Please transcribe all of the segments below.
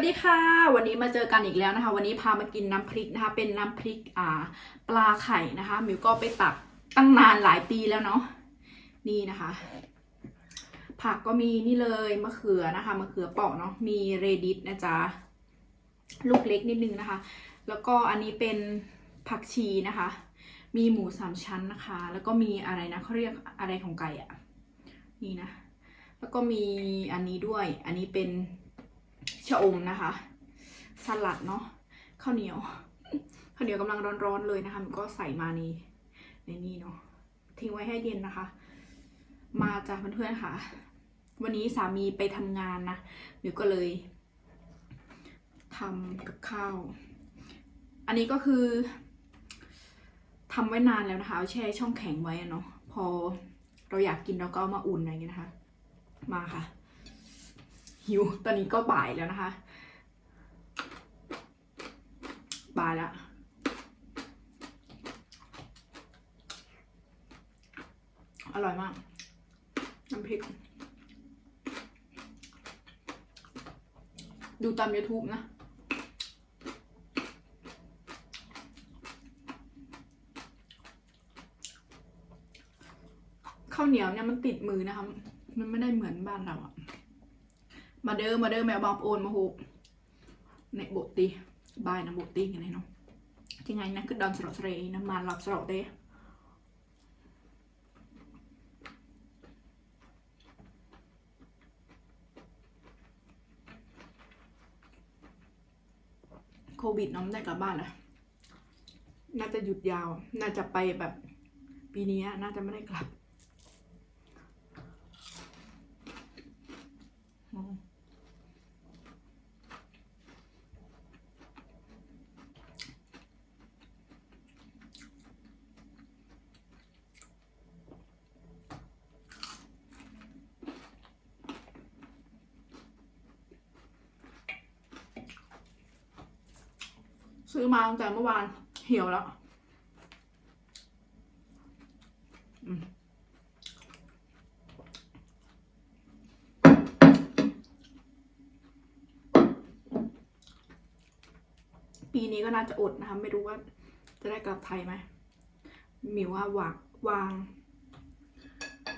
วัสดีค่ะ วันนี้มาเจอกันอีกแล้วนะคะ วันนี้พามากินน้ำพริกนะคะ เป็นน้ำพริกอ่าปลาไข่นะคะมิวก็ไปตักตั้งนานหลายปีแล้วเนาะนี่นะคะ ผักก็มีนี่เลยมะเขือนะคะมะเขือเปาะเนาะมีเรดิสนะจ๊ะลูกเล็กนิดนึงนะคะ แล้วก็อันนี้เป็นผักชีนะคะ มีหมูสามชั้นนะคะ แล้วก็มีอะไรนะเขาเรียกอะไรของไก่อะนี่นะ แล้วก็มีอันนี้ด้วย อันนี้เป็น ชะอมนะคะ สลัดเนาะข้าวเหนียวข้าวเหนียวกำลังร้อนๆเลยนะคะมันก็ใส่มาในในนี่เนาะทิ้งไว้ให้เย็นนะคะ มาจากเพื่อนๆค่ะ วันนี้สามีไปทำงานนะมิวก็เลยทำกับข้าว อันนี้ก็คือทำไว้นานแล้วนะคะเอาแช่ช่องแข็งไว้อะเนาะพอเราอยากกินเราก็เอามาอุ่นอะไรเงี้ยนะคะ มาค่ะ หิว ตอนนี้ก็บ่ายแล้วนะคะ บ่ายแล้วอร่อยมาก น้ำพริก ดูตาม YouTube นะข้าวเหนียวเนี่ยมันติดมือนะคะ มันไม่ได้เหมือนบ้านเราอะ มาเด้อมาเด้อแมวบางโอนมาหูในบทตีบายนะบทตีกันเลยเนาะยังไงนะคือดอนสระเสรน้ำมันหลับสระเต้โควิดน้องได้กลับบ้านแล้วน่าจะหยุดยาว น่าจะไปแบบปีนี้น่าจะไม่ได้กลับ อืม ซื้อมาตั้งแต่เมื่อวาน เหี่ยวแล้วปีนี้ก็น่าจะอดนะคะ ไม่รู้ว่าจะได้กลับไทยไหมหมิวว่าวางวาง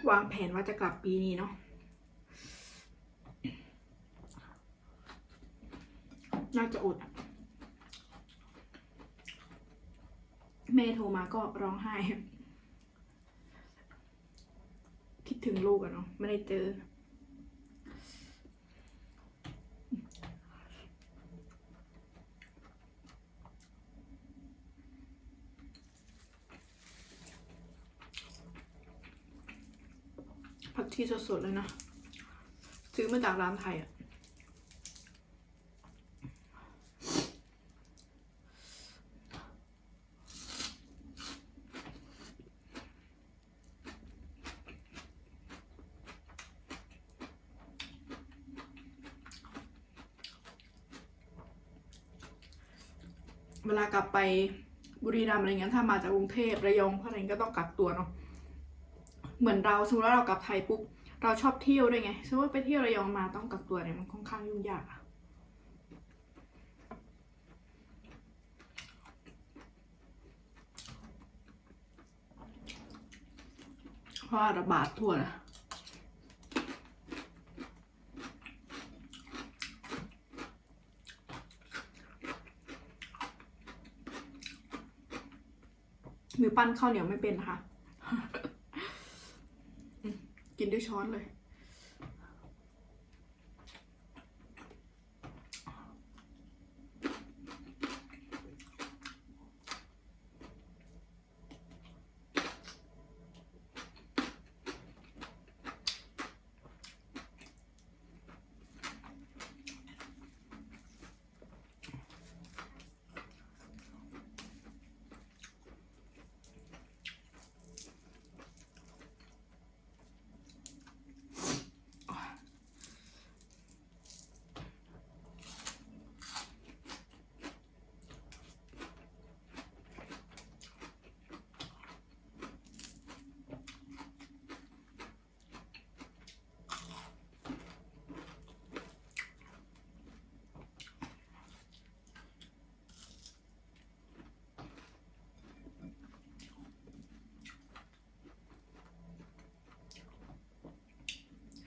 วางแผนว่าจะกลับปีนี้เนาะน่าจะอดอะแม่โทรมาก็ร้องไห้ คิดถึงลูกอะเนาะไม่ได้เจอ ผักชีสดๆเลยนะ ซื้อมาจากร้านไทยอะากลับไปบุรีรัมย์อะไรเงี้ยถ้ามาจากกรุงเทพระยองอะไรเงี้ยก็ต้องกักตัวเนาะเหมือนเราสมมติว่าเรากลับไทยปุ๊บเราชอบเที่ยวด้วยไงสมมติว่าไปเที่ยวระยองมาต้องกักตัวเนี่ยมันค่อนข้างยุ่งยากอะเพราะว่าระบาดทั่วนะ มือปั้นข้าวเหนียวไม่เป็นนะคะ กินด้วยช้อนเลย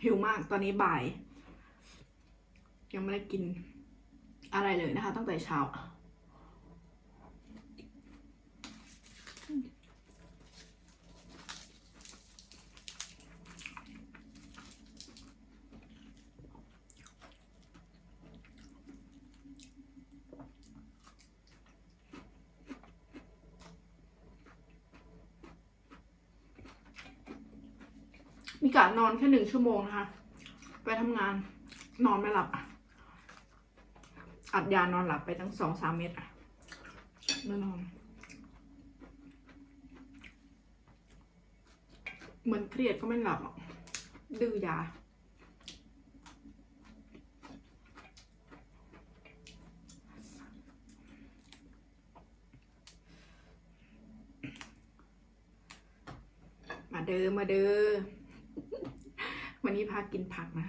หิวมากตอนนี้บ่าย ยังไม่ได้กินอะไรเลยนะคะ ตั้งแต่เช้า มีการนอนแค่หนึ่งชั่วโมงนะคะ ไปทำงานนอนไม่หลับอัดยานอนหลับไปตั้งสองสามเม็ดอะไม่นอน เหมือนเครียดก็ไม่หลับหรอกดื้อยา มาเด้อมาเด้อ วันนี้พากินผักนะ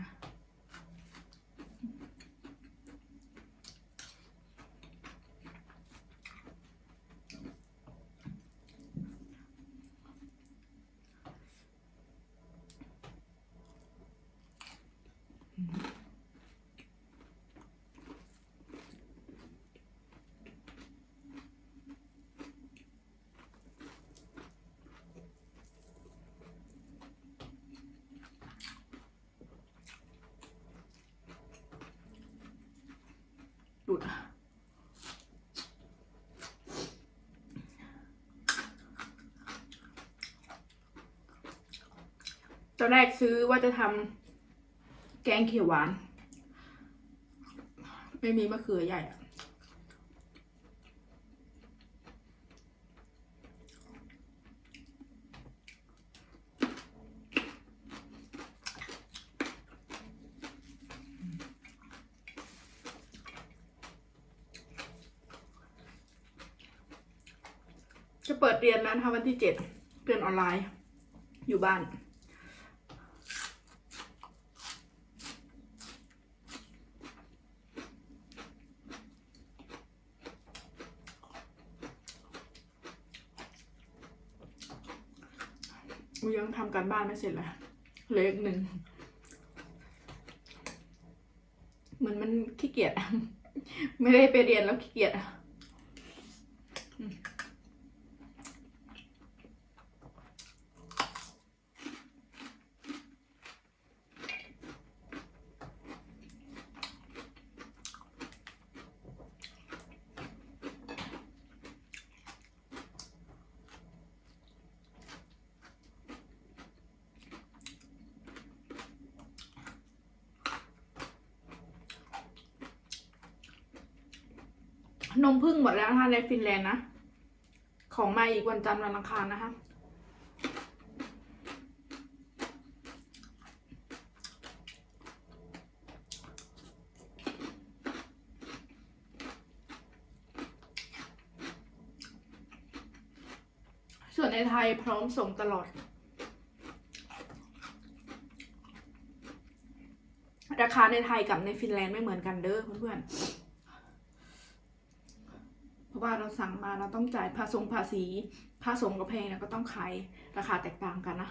อนแรกซื้อว่าจะทำแกงเขียวหวาน ไม่มีมะเขือใหญ่อะจะเปิดเรียนแล้วนะคะวันที่เจ็ดเรียนออนไลน์ อยู่บ้าน กูยังทำการบ้านไม่เสร็จเลยเล็กหนึ่งเหมือนมันขี้เกียจอะไม่ได้ไปเรียนแล้วขี้เกียจ นมพึ่งหมดแล้วนะคะในฟินแลนด์นะ ของมาอีกวันจันทร์วันอังคารนะคะ ส่วนในไทยพร้อมส่งตลอด ราคาในไทยกับในฟินแลนด์ไม่เหมือนกันเด้อเพื่อนๆ ราะว่าเราสั่งมาเราต้องจ่ายภาษงภาษีค่าส่งก็แพงแล้วก็ต้องขายราคาแตกต่างกันนะ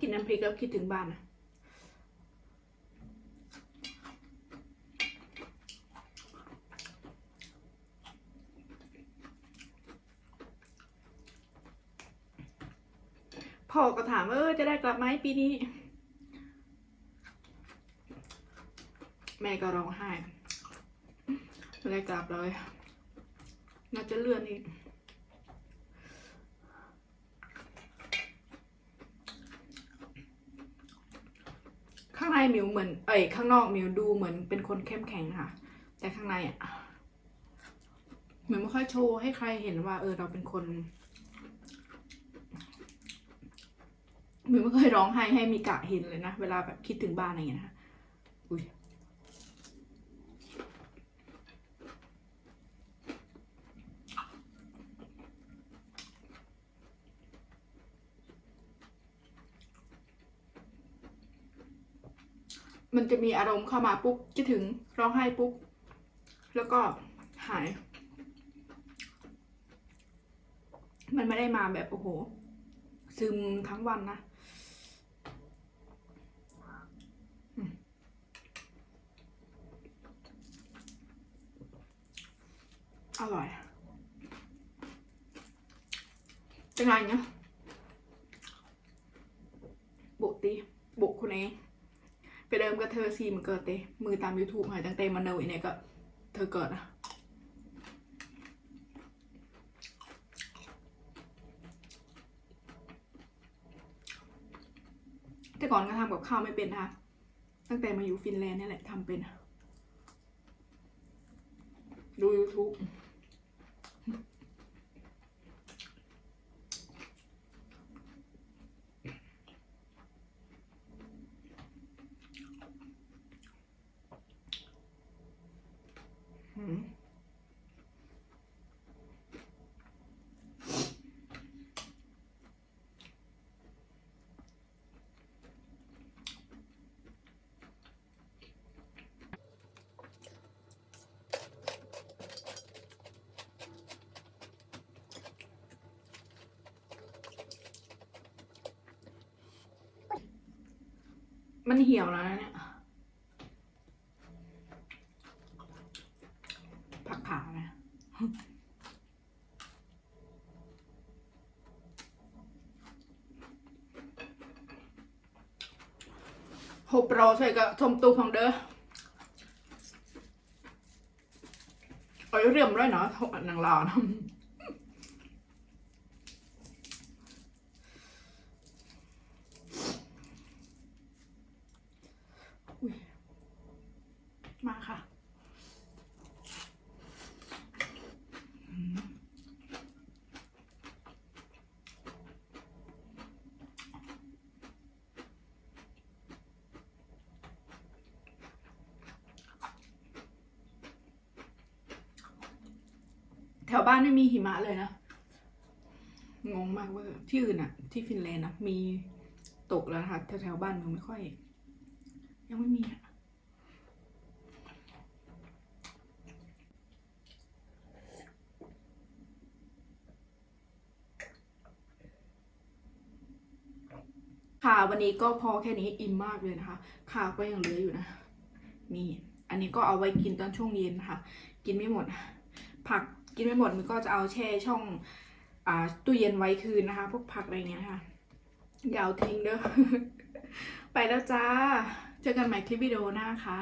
กินน้ำพริกแล้วคิดถึงบ้านนะ พ่อก็ถามว่าเออจะได้กลับไหมปีนี้ แม่ก็ร้องไห้ไม่ได้กลับเลยน่าจะเลื่อนอีกข้างในมิวเหมือน เอ้ยข้างนอกมิวดูเหมือนเป็นคนเข้มแข็งค่ะ แต่ข้างในอะเหมือนไม่ค่อยโชว์ให้ใครเห็นว่า เออเราเป็นคน มิวไม่เคยร้องไห้ให้มีกะเห็นเลยนะ เวลาแบบคิดถึงบ้านอะไรอย่างเงี้ยนะมันจะมีอารมณ์เข้ามาปุ๊บจะถึงร้องไห้ปุ๊บ แล้วก็หาย มันไม่ได้มาแบบโอ้โห ซึมทั้งวันนะ อร่อย เป็นไงเนี่ยบุกตีบุกคุณเองไปเดิมกับเธอซีมันเกิดเตะมือตาม YouTube หายตั้งเตมันเนวอีเนี่ยก็เธอเกิดอะแต่ก่อนก็ทำกับข้าวไม่เป็นนะคะ ตั้งแต่มาอยู่ฟินแลนด์เนี่ยแหละทำเป็น ดู YouTube อืม มันเหี่ยวแล้วนะเนี่ย ผักขาวนะหกโปรใส่กับทมตูของเด้อเอาเรียมด้วยเนาะหนังลาวนะ ถวบ้านไม่มีหิมะเลยนะ งงมากเว่าที่อื่นอะที่ฟินแลนด์นะมีตกแล้วนะคะแถวแถวบ้านมึงไม่ค่อย ยังไม่มีอะค่ะวันนี้ก็พอแค่นี้อิ่มมากเลยนะคะขาวก็ยังเหลืออยู่นะ นี่ อันนี้ก็เอาไว้กินตอนช่วงเย็นนะคะกินไม่หมด ผัก กินไม่หมดมันก็จะเอาแช่ช่องอ่าตู้เย็นไว้คืนนะคะ พวกผักอะไรเงี้ยค่ะอย่าเอาทิ้งเด้อไปแล้วจ้า เจอกันใหม่คลิปวิดีโอหน้าค่ะ